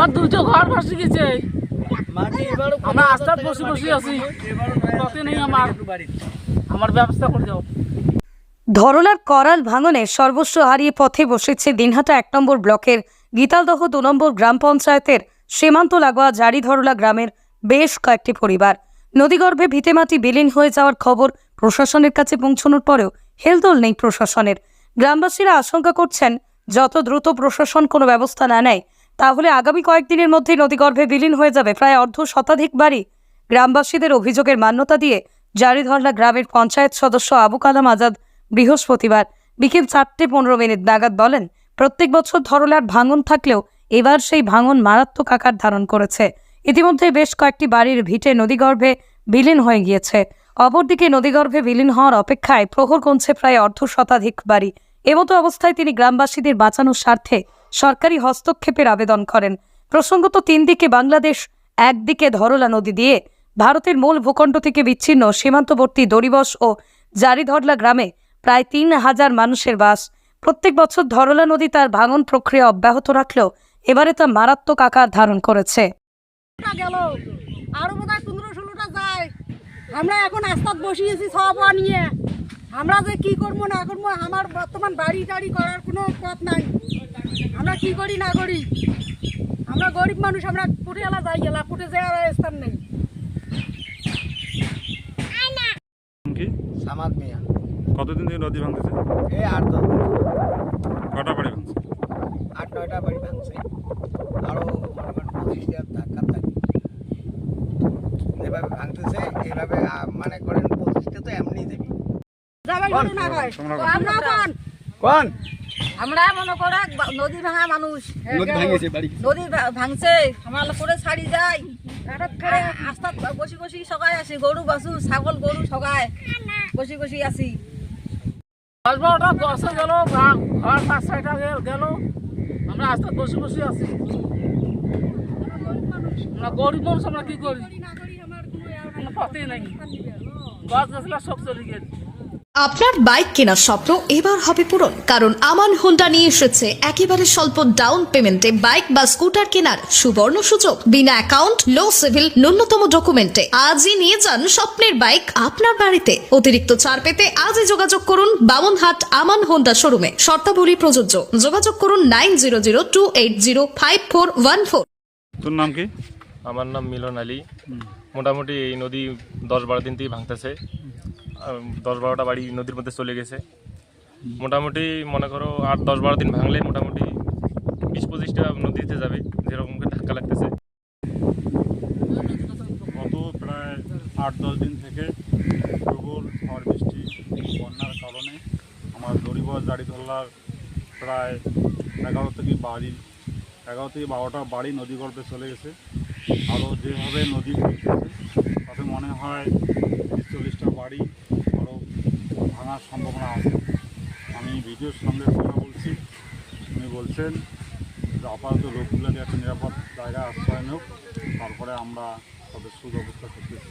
আমার দুটো ঘর ভাসি গেছে। আমরা আস্তে বসে বসে আছি? পথে নেই আমার। আমার ব্যবস্থা করে দাও। ধরলার করাল ভাঙনে সর্বস্ব হারিয়ে পথে বসেছে দিনহাটা এক নম্বর ব্লকের গীতালদহ দু নম্বর গ্রাম পঞ্চায়েতের সীমান্ত লাগোয়া জারিধরলা গ্রামের বেশ কয়েকটি পরিবার। নদীগর্ভে ভিটেমাটি বিলীন হয়ে যাওয়ার খবর প্রশাসনের কাছে পৌঁছানোর পরেও হেলদোল নেই প্রশাসনের। গ্রামবাসীরা আশঙ্কা করছেন যত দ্রুত প্রশাসন কোনো ব্যবস্থা না নেয় তাহলে আগামী কয়েকদিনের মধ্যেই নদীগর্ভে বিলীন হয়ে যাবে প্রায় অর্ধ শতাধিক বাড়ি। গ্রামবাসীদের অভিযোগের মান্যতা দিয়ে জারিধরলা গ্রামের পঞ্চায়েত সদস্য আবু কালাম আজাদ বৃহস্পতিবার বিকেল চারটে পনেরো মিনিট নাগাদ বলেন, প্রত্যেক বছর ধরলার ভাঙন থাকলেও এবার সেই ভাঙন মারাত্মক আকার ধারণ করেছে। ইতিমধ্যে বেশ কয়েকটি বাড়ির ভিটে নদীগর্ভে বিলীন হয়ে গিয়েছে। অপরদিকে নদীগর্ভে বিলীন হওয়ার অপেক্ষায় প্রহর কমছে প্রায় অর্ধ শতাধিক বাড়ি। এমতো অবস্থায় তিনি গ্রামবাসীদের বাঁচানোর স্বার্থে সরকারি হস্তক্ষেপের আবেদন করেন। প্রসঙ্গত, তিন দিকে বাংলাদেশ একদিকে ধরলা নদী দিয়ে ভারতের মূল ভূখণ্ড থেকে বিচ্ছিন্ন সীমান্তবর্তী দরিবস ও জারিধরলা গ্রামে প্রায় তিন হাজার মানুষের বাস। প্রত্যেক বছর ধরলা নদী তার ভাঙন প্রক্রিয়া অব্যাহত রাখলেও এবারে তা মারাত্মক আকার ধারণ করেছে। আমরা এখন আস্তাদ বসিয়েছি, সব নিয়ে। আমরা যে কি করব না করব আমার বর্তমান বাড়ি টাড়ি করার কোনো পথ নাই। আমরা কি করি না করি? আমরা গরিব মানুষ আমরা ফুটে এলা যাই গেলা ফুটে যাওয়ার স্থান নেই। কি? সামাদ মিয়া। কতদিন থেকে নদী ভাঙতেছে? এই আট দশ কটা বাড়ি ভাঙছে? আট নয়টা বাড়ি ভাঙছে। আরও মনে করেন পঁচিশটা ধাক্কা থাকে এভাবে ভাঙতেছে এইভাবে মানে করেন পঁচিশটা তো এমনি দেবি। কোন? হয় আমরা মনে করে নদী ভাঙা মানুষ। নদী ভাঙেছে বাড়ি। নদী ভাঙছে আমার করে ছাড়ি যায়। আস্তা বসি বসি সকায় আসি গরু বাছু ছাগল গরু সকায় বসি বসি আসি। দশ বারোটা বসে গেল ঘর পাঁচ ছয়টা গেল আমরা আস্তে বসে বসে আছি। আমরা গরিব মানুষ আমরা কি করি? কোনো পথেই নাই। গাছ গাছলা সব চলে গেছে। আপনার বাইক কেনার স্বপ্ন এবার হবে পূরণ কারণ আমান হোন্ডা নিয়ে এসেছে একেবারে স্বল্প ডাউন পেমেন্টে বাইক বা স্কুটার কেনার সুবর্ণ সুযোগ। বিনা অ্যাকাউন্ট লো সিভিল ন্যূনতম ডকুমেন্টে আজই নিয়ে যান স্বপ্নের বাইক আপনার বাড়িতে। অতিরিক্ত ছাড় পেতে আজই যোগাযোগ করুন বামনহাট আমান হোন্ডা শোরুমে শর্তাবলী প্রযোজ্য। যোগাযোগ করুন nine zero zero two eight zero five four one four তোর নাম কি? আমার নাম মিলন আলী। মোটামুটি এই নদী দশ বারো দিন থেকে ভাঙতেছে। দশ বারোটা বাড়ি নদীর মধ্যে চলে গেছে। মোটামুটি মনে করো আট, দশ, বারো দিন ভাঙলে মোটামুটি বিশ, পঁচিশটা নদীতে যাবে, যেরকম ধাক্কা লাগতেছে। গত প্রায় আট, দশ দিন থেকে প্রবল ঝড়, বৃষ্টি, বন্যার কারণে আমার দড়িবর দাড়িধল্লার প্রায় এগারো থেকে বাড়ি এগারো থেকে বারোটা বাড়ি নদীগর্ভে চলে গেছে। আরও যেভাবে নদী তাতে মনে হয় চল্লিশটা বাড়ি ভাঙার সম্ভাবনা আছে। আমি ভিডিওর সঙ্গে কথা বলছি। উনি বলছেন যে আপাতত লোকগুলোকে একটা নিরাপদ জায়গায় আশ্রয় নেব তারপরে আমরা তাদের সুব্যবস্থা করতেছি